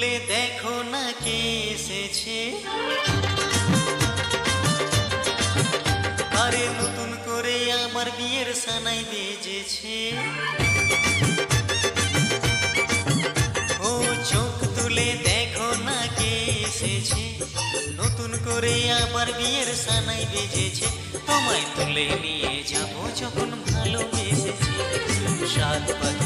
খুলে দেখো না কে এসেছে। আরে নতুন করে আমার বিয়ের সানাই বেজেছে। ও চোখ তুলে দেখো না কে এসেছে। নতুন করে আমার বিয়ের সানাই বেজেছে। তোমায় তুলে নিয়ে যাব যখন ভালোবেসেছে। সাত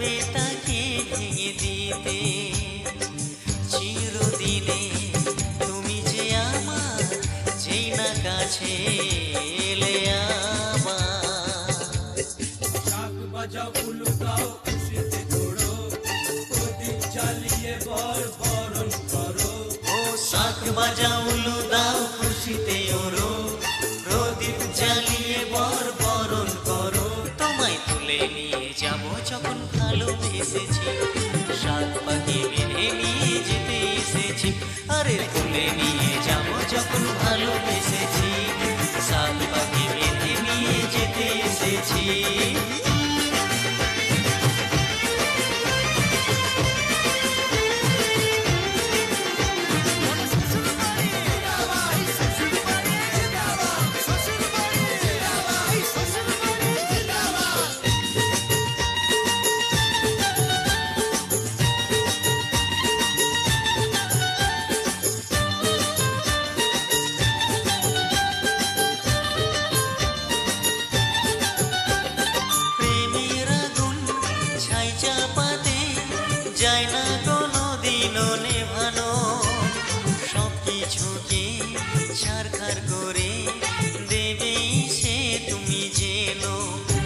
পারবে তাকে ভেঙে দিতে? চিরদিনে তুমি যে আমার যেই না কাছে এলে আমার। শাক বাজাও উলু খুশিতে ঘোড়ো প্রদীপ জ্বালিয়ে বর বরণ করো। ও শাক বাজাউলু দাও যখন ভালোবেসেছি সাত পাখি মেনে নিয়ে যেতে এসেছি। আরে তুলে নিয়ে